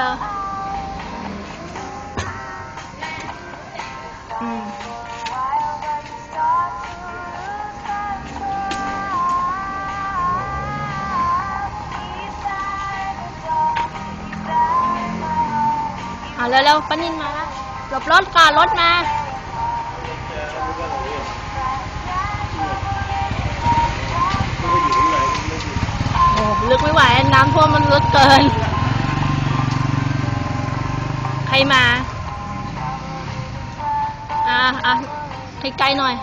เราอืมเอาเร็ปนินมาละหลบรถก่อนรถมา โอ้ลึกไม่ไหว น้ำท่วมมันลึกเกิน มา อะอะใกล้ๆหน่อย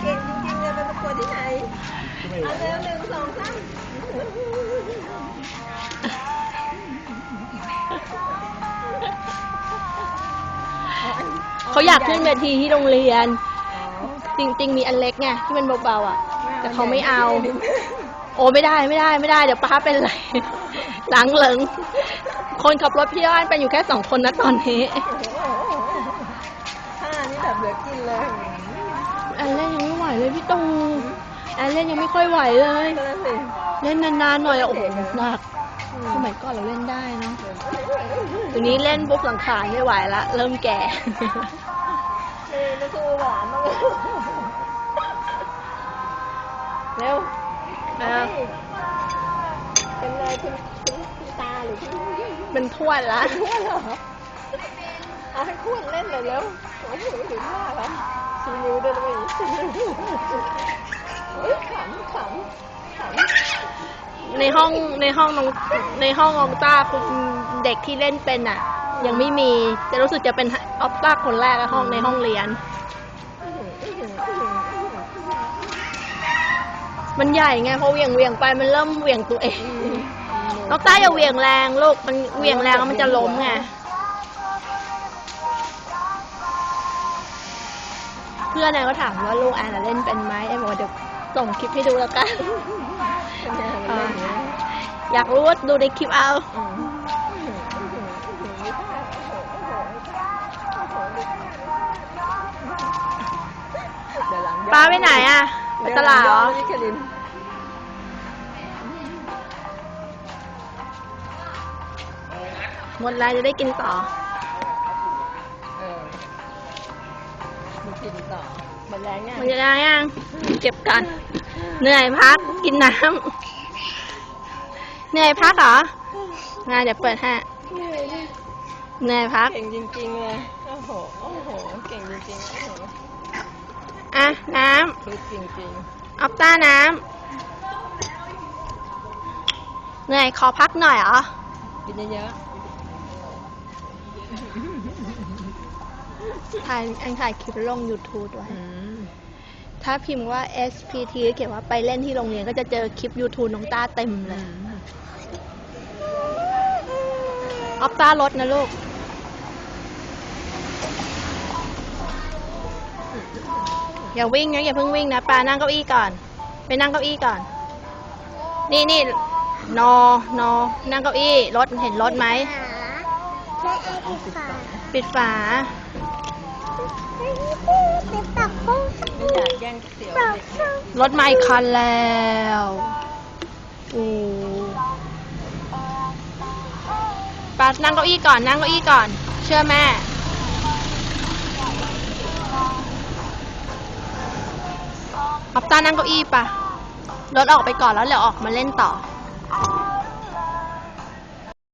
เก่งจริงๆเลยเป็นประกวดที่ไหน เอาเร็วหนึ่งสองสาม เขาอยากขึ้นเวทีที่โรงเรียน จริง ๆ มีอันเล็กไงที่มันเบาๆอะ แต่เขาไม่เอา โอ้ไม่ได้ไม่ได้ไม่ได้เดี๋ยวป้าเป็นไรหลังเหลิง คนขับรถพี่บ้านเป็นอยู่แค่สองคนนะตอนนี้ท่านี่แบบเหลือกินเลยแอนเล่นยังไม่ไหวเลยพี่ตูแอนเล่นยังไม่ค่อยไหวเลยนั่นสิเล่นนานๆหน่อยอะโอ้โหหนักสมัยก่อนเราเล่นได้เนาะ ทีนี้เล่นปุ๊บสังขารไม่ไหวละ เริ่มแก่นี่มาสู้หลานบ้างเร็วเออเป็นอะไรคุณคุณคุณตาหรือคุณเป็นทวดละทวดเหรอเอาให้คุณเล่นเลยเร็วโอ้โหถึงว่าแล้วชี้นิ้วด้วยนะมีชี้นิ้วเฮ้ยขำขำขำในห้องในห้องน้องในห้องอองต้าคุณ เด็กที่เล่นเป็นอะ ยังไม่มีจะรู้สึกจะเป็นออฟต้าคนแรกอะห้องในห้องเรียน มันใหญ่ไงพอเหวี่ยงเหวี่ยงไปมันเริ่มเหวี่ยงตัวเองออฟต้าอย่าเหวี่ยงแรงลูกมันเหวี่ยงแรงแล้วมันจะล้มไงเพื่อนแอนก็ถามว่าลูกแอนอะเล่นเป็นไหมแอนบอกว่าเดี๋ยวส่งคลิปให้ดูแล้วกันอยากรู้ว่าดูในคลิปเอา ป้าไปไหนอะ ไปตลาดเหรอนี่คลินหมดแล้วจะได้กินต่อ เออมากินต่อหมดแรงไงมันจะได้ยังเก็บกัน เหนื่อยพักกินน้ำ เหนื่อยพักเหรอ งานเดี๋ยวเปิดให้เหนื่อยดิเหนื่อยพัก เก่งจริงๆเลย โอ้โห โอ้โห เก่งจริงๆ โอ้โห อะ น้คือจริงำออฟต้าน้ำเหนื่อยขอพักหน่อยเหรอ ๆ กินเยอะถ่ายอันถ่ายคลิปลง YouTube ด้วยๆอืมถ้าพิมพ์ว่า SPT เขียนว่าไปเล่นที่โรงเรียนก็จะเจอคลิป YouTube น้องต้าเต็มเลย ออฟต้ารถนะลูก อย่าวิ่งนะอย่าเพิ่งวิ่งนะปานั่งเก้าอี้ก่อน ไปนั่งเก้าอี้ก่อน นี่นี่นอนอนั่งเก้าอี้รถเห็นรถไหมปิดฝาไม่อยากแย่งเสียวเด็กรถมาอีกคันแล้วโอ้ปานั่งเก้าอี้ก่อนนั่งเก้าอี้ก่อน เชื่อแม่ อปต้านั่งเก้าอี้ปะรถออกไปก่อนแล้วเดี๋ยวออกมาเล่นต่อ